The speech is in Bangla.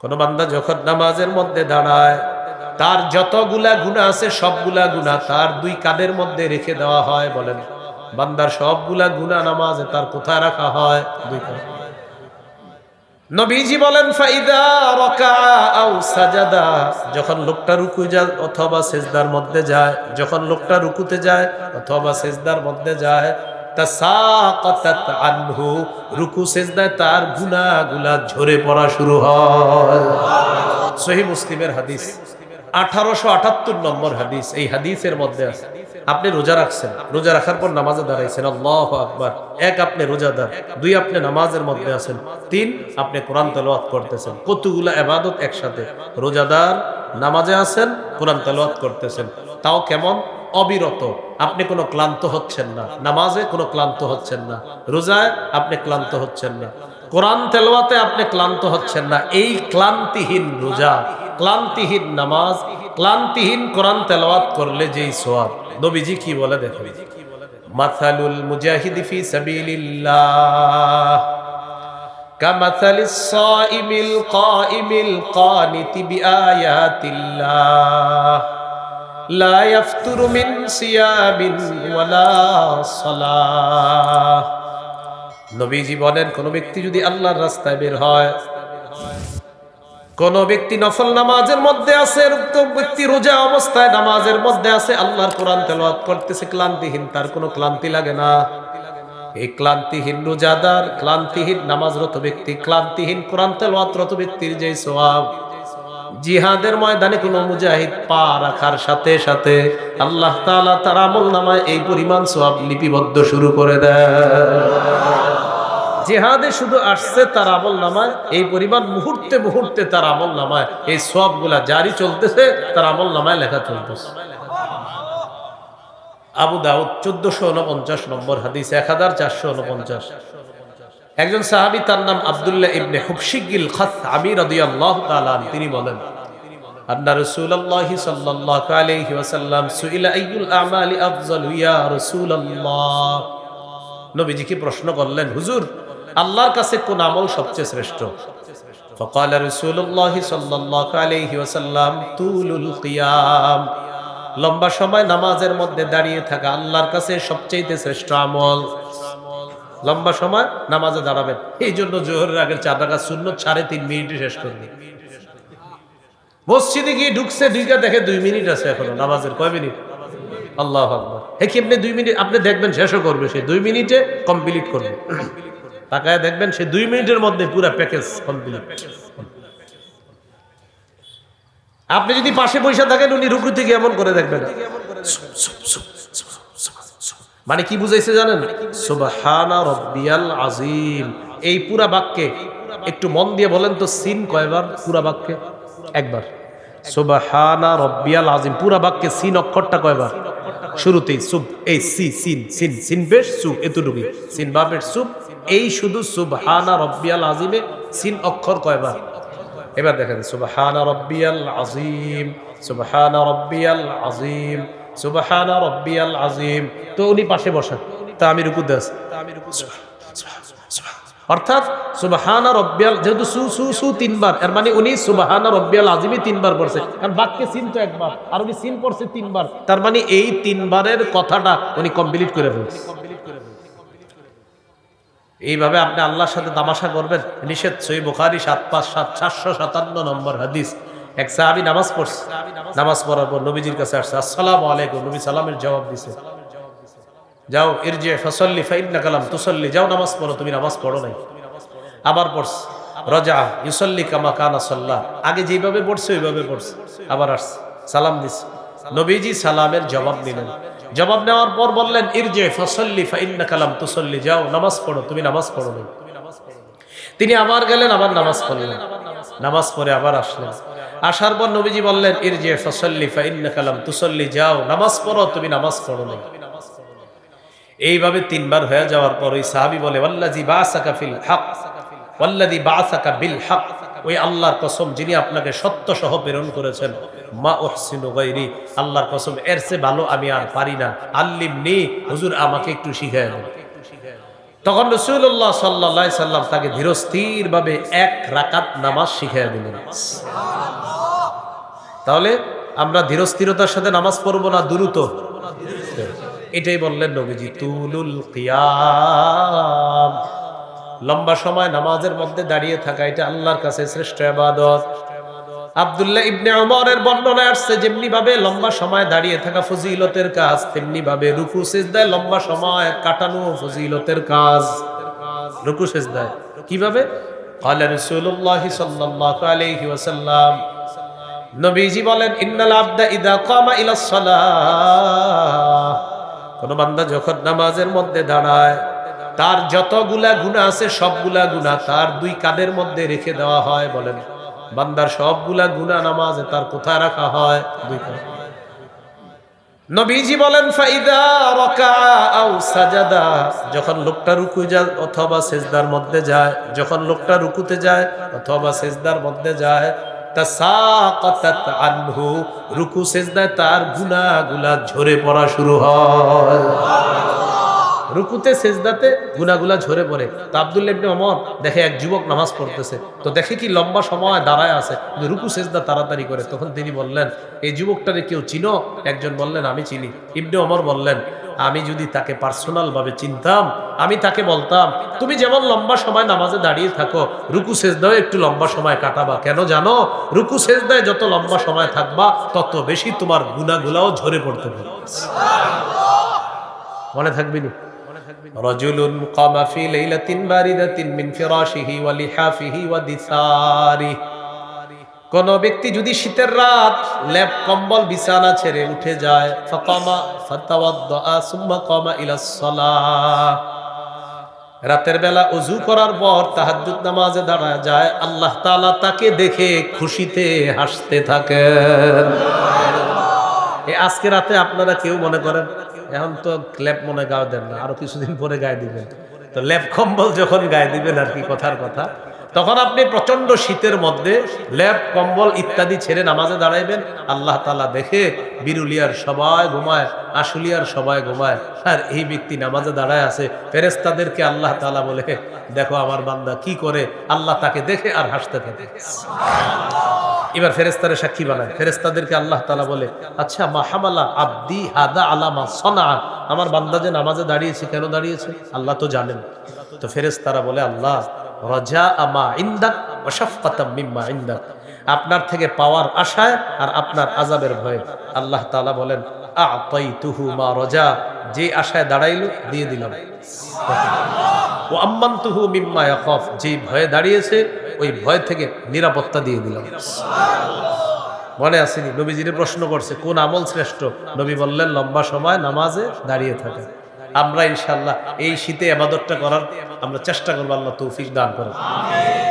কোন বান্দা যখন নামাজের মধ্যে দাঁড়ায়, তার যতগুলা গুণা আছে, সবগুলা গুণা তার দুই কাদের মধ্যে রেখে দেওয়া হয় বলেন। বান্দার সবগুলা গুণা নামাজে তার কোথায় রাখা হয়? দুই কাঁধে। নবীজি বলেন, ফাইদা রাকা আও সাজাদা। যখন লোকটা রুকু যায়, অথবা সেজদার মধ্যে যায়, যখন লোকটা রুকুতে যায়, অথবা সেজদার মধ্যে যায় ঝরে পড়া শুরু হয়। মুসলিমের হাদিস। আঠারোশো আটাত্তর নম্বর হাদিস। এই হাদিসের মধ্যে আছে। আপনি রোজা রাখছেন। রোজা রাখার পর নামাজে দাঁড়াইছেন। আল্লাহ আকবার। এক আপনি রোজাদার, দুই আপনি নামাজের মধ্যে আছেন। তিন আপনি কোরআন তেলাওয়াত করতেছেন। কতগুলা এবাদত একসাথে। রোজাদার নামাজে আছেন, কোরআন তেলাওয়াত করতেছেন। তাও কেমন? অবিরত আপনি কোনো ক্লান্ত হচ্ছেন না নামাজে কোনো ক্লান্ত হচ্ছেন না রোজায় আপনি ক্লান্ত হচ্ছেন না কোরআন তেলাওয়াতে আপনি ক্লান্ত হচ্ছেন না এই ক্লান্তিহীন রোজা ক্লান্তিহীন নামাজ ক্লান্তিহীন কোরআন তেলাওয়াত করলে যেই সোয়াব নবীজি কি বলে দেখো মাথালুল মুজাহিদি ফি সাবিলিল্লাহ كمثل الصائم القائم القانت بآيات الله لا يفتر من صيام ولا صلاة নবীজি বলেন কোন ব্যক্তি যদি আল্লাহর রাস্তায় বের হয় কোন ব্যক্তি নফল নামাজের মধ্যে আছে উক্ত ব্যক্তি রোজা অবস্থায় নামাজের মধ্যে আছে আল্লাহর কোরআন তেলাওয়াত করতেছে ক্লান্তিহীন তার কোনো ক্লান্তি লাগে না এই ক্লান্তিহীন রোজাদার ক্লান্তিহীন নামাজরত ব্যক্তি ক্লান্তিহীন কোরআন তেলাওয়াতরত ব্যক্তির যে সওয়াব জিহাদের ময়দানে কোন মুজাহিদ পা রাখার সাথে সাথে আল্লাহ তালা তার আমল নামায় এই পরিমাণ সব লিপিবদ্ধ শুরু করে দেয়। জেহাদে শুধু আসছে তার আমল নামায়, এই পরিমাণ মুহূর্তে মুহূর্তে তার আমল নামায়, এই সবগুলা জারি চলতেছে, তার আমল নামায় লেখা চলতেছে। আবু দাউদ চোদ্দশো উনপঞ্চাশ নম্বর হাদিস, এক হাজার চারশো উনপঞ্চাশ। একজন সাহাবী তার নাম আব্দুল্লাহ ইবনে হুবশিগিল খাস আমির রাদিয়াল্লাহু তাআলা আনহু, তিনি বলেন আন্না রাসূলুল্লাহি সাল্লাল্লাহু আলাইহি ওয়াসাল্লাম সুইলা আইয়ুল আমালি আফজালু ইয়া রাসূলুল্লাহ নবীজিকে প্রশ্ন করলেন হুজুর আল্লাহর কাছে কোন আমল সবচেয়ে শ্রেষ্ঠ فقال رسول الله صلى الله عليه وسلم طول القيام লম্বা সময় নামাজের মধ্যে দাঁড়িয়ে থাকা আল্লাহর কাছে সবচেয়ে শ্রেষ্ঠ আমল লম্বা সময় নামাজে দাঁড়াবেন। এই জন্য জোহরের আগের চার টাকা শূন্য সাড়ে তিন মিনিটে শেষ করবে মসজিদে গিয়ে ঢুকছে ঢুকে দেখে দুই মিনিট আছে এখনও, নামাজের কয় মিনিট? আল্লাহ আকবর। আপনি দুই মিনিট, আপনি দেখবেন শেষও করবে, সে দুই মিনিটে কমপ্লিট করবে। তাকায় দেখবেন সে দুই মিনিটের মধ্যে পুরো প্যাকেজ কমপ্লিট আপনি যদি পাশে পয়সা থাকেন, উনি রুকু থেকে এমন করে দেখবেন। মানে কি বুঝাইছে জানেন? সুবহানা রব্বিয়াল আজিম এই পুরা বাক্যে একটু মন দিয়ে বলেন তো, সিন কয়বার পুরা বাক্যে? একবার। সুবহানা রব্বিয়াল আজিম পুরা বাক্যে সিন অক্ষরটা কয়বার? শুরুতেই সুব, এই সি, সিন সিন সিন বেশ সুব, এতটুকুই। সিন বাপের সুব, এই শুধু সুবহানা রব্বিয়াল আজিমে সিন অক্ষর কয়বার? এবার দেখেন, সুবহানা রব্বিয়াল আজিম সুবহানা রব্বিয়াল আজিম সুবহানা রব্বিয়াল আজিম তো উনি পাশে বসেন। তা আমি অর্থাৎ সুবহানা রব্বিয়াল, যেহেতু সু সু সু তিনবার, এর মানে উনি সুবহানা রব্বিয়াল তিনবার পড়ছে। কারণ বাক্যে সিন তো একবার, আর উনি সিন পড়ছে তিনবার। তার মানে এই তিনবারের কথাটা উনি কমপ্লিট করে ফেলছে। এইভাবে আপনি আল্লাহর সাথে তামাশা করবেন, নিষেধ সই বুখারি সাত পাঁচ, সাত চারশো সাতান্ন নম্বর হাদিস। এক সাহাবি নামাজ পড়ছে। নামাজ পড়ার পর নবীজির কাছে আসছে, আসসালাম আলাইকুম। নবী সালামের জবাব দিছে, যাও, ইরজে, ফসল্লি ফাইন্না কালাম তুসল্লি। যাও, নামাজ পড়ো, তুমি নামাজ পড়ো নাই। আবার পড়ছে রজা ইউসল্লি কামা কানা সাল্লাহ আগে যেভাবে পড়ছে, ওইভাবে পড়ছে। আবার আসছে, সালাম দিছে। নবীজি সালামের জবাব নিলেন জবাব নেওয়ার পর বললেন, ইরজে, ফসল্লি ফাইন্না কালাম তুসল্লি। যাও, নামাজ পড়ো, তুমি নামাজ পড়ো নাই। তিনি আবার গেলেন, আবার নামাজ পড়লেন। নামাজ পড়ে আবার আসলেন। আসার পর নবীজি বললেন ইরজে ফসল্লি ফাইন্না কালাম তুসল্লি যাও, নামাজ পড়ো, তুমি নামাজ পড়ো নাই। এইভাবে তিনবার হয়ে যাওয়ার পর ওই সাহাবি বলে ওয়াল্লাজি বাসাকা ফিল হক ওয়াল্লাজি বাসাকা বিল হক ওই আল্লাহর কসম যিনি আপনাকে সত্য সহ প্রেরণ করেছেন। মা ওহসিনু গায়রি, আল্লাহর কসম, এর চেয়ে ভালো আমি আর পারি না। আল্লিম নি হুজুর আমাকে একটু দেন। তখন রসুল্লাহ সাল্লা সাল্লাম তাকে ধীরস্থির ভাবে এক রাকাত নামাজ শিখাইয়া দিলেন। তাহলে আমরা ধীরস্থিরতার সাথে নামাজ পড়বো না দ্রুত এটাই বললেন নবীজি তুলুল কিয়াম লম্বা সময় নামাজের মধ্যে দাঁড়িয়ে থাকা এটা আল্লাহর কাছে শ্রেষ্ঠ আবাদত আব্দুল্লাহ ইবনে ওমরের বর্ণনায় আসছে যেমনি ভাবে লম্বা সময় দাঁড়িয়ে থাকা ফজিলতের কাজ তেমনি ভাবে রুকু সেজদায় লম্বা সময় কাটানো ফজিলতের কাজ রুকু সেজদায় কিভাবে قال رسول الله صلى الله عليه وسلم নবীজি বলেন, ইন্নাল আবদা ইদা কামা ইলা সালাহ। কোন বান্দা যখন নামাজের মধ্যে দাঁড়ায়, তার যতগুলা গুণা আছে, সবগুলা গুণা তার দুই কাদের মধ্যে রেখে দেওয়া হয় বলেন। বান্দার সবগুলা গুণা নামাজে তার কোথায় রাখা হয়? দুই। নবীজি বলেন, ফাইদা রাকা আও সাজাদা। যখন লোকটা রুকু যায়, অথবা সেজদার মধ্যে যায়, যখন লোকটা রুকুতে যায়, অথবা সেজদার মধ্যে যায় তাসাকাতাত আনহু। রুকু তার গুনাহগুলা ঝরে পড়া শুরু হয়। রুকুতে সেজদাতে গুনাগুলা ঝরে পড়ে। তো আব্দুল্লাহ ইবনে ওমর দেখে এক যুবক নামাজ পড়তেছে। তো দেখে কি লম্বা সময় দাঁড়ায় আছে? রুকু, সেজদা তাড়াতাড়ি করে। তখন তিনি বললেন, এই যুবকটারে কেউ চিনো? একজন বললেন, আমি চিনি। ইবনে ওমর বললেন, আমি যদি তাকে পার্সোনাল ভাবে চিনতাম, আমি তাকে বলতাম, তুমি যেমন লম্বা সময় নামাজে দাঁড়িয়ে থাকো, রুকু, সেজদাও একটু লম্বা সময় কাটাবা। কেন জানো? রুকু, সেজদায় যত লম্বা সময় থাকবা, তত বেশি তোমার গুনাগুলাও ঝরে পড়তে পারে মনে থাকবি নি? رجل قام في ليلة باردة من فراشه ولحافه ودثاره কোন ব্যক্তি যদি শীতের রাত ল্যাপ কম্বল বিছানা ছেড়ে উঠে যায় ফাকামা ফাতাওয়াদ্দা সুম্মা কামা ইলা সালাহ রাতের বেলা অজু করার পর তাহাজ্জুদ নামাজে দাঁড়ায় যায় আল্লাহ তাআলা তাকে দেখে খুশিতে হাসতে থাকেন এই আজকে রাতে আপনারা কেউ মনে করেন এখন তো ল্যাপ মনে গায়ে দেন না, আরও কিছুদিন পরে গায়ে দিবেন। তো ল্যাপ কম্বল যখন গায়ে দিবেন আর কি কথার কথা, তখন আপনি প্রচণ্ড শীতের মধ্যে ল্যাপ কম্বল ইত্যাদি ছেড়ে নামাজে দাঁড়াইবেন। আল্লাহ তালা দেখে বিরুলিয়ার সবাই ঘুমায়, আশুলিয়ার সবাই ঘুমায়, আর এই ব্যক্তি নামাজে দাঁড়ায় আছে। ফেরেস্তাদেরকে আল্লাহ তালা বলে, দেখো আমার বান্দা কি করে, আল্লাহ তাকে দেখে আর হাসতে থাকে। এবার ফেরেস্তারে সাক্ষী বানায়। ফেরেস্তাদেরকে আল্লাহ তালা বলে আচ্ছা মাহামালা আব্দি হাদা আলামা সনা। আমার বান্দা যে নামাজে দাঁড়িয়েছে, কেন দাঁড়িয়েছে? আল্লাহ তো জানেন। তো ফেরেস্তারা বলে, আল্লাহ রজা আমা ইন্দাক ওশাফকাতাম মিম্মা ইন্দাক। আপনার থেকে পাওয়ার আশায় আর আপনার আজাবের ভয়ে। আল্লাহ তালা বলেন, আতাইতুহু মা রজা। যে আশায় দাঁড়াইলো, দিয়ে দিলাম। ও আম্মান্তুহু মিম্মা ইয়াখাফ যে ভয়ে দাঁড়িয়েছে ওই ভয় থেকে নিরাপত্তা দিয়ে দিলাম মনে আসেনি নবীজিরে প্রশ্ন করছে কোন আমল শ্রেষ্ঠ? নবী বললেন লম্বা সময় নামাজে দাঁড়িয়ে থাকে। আমরা ইনশাল্লাহ এই শীতে আবাদতটা করার আমরা চেষ্টা করব আল্লাহ তৌফিক দান করেন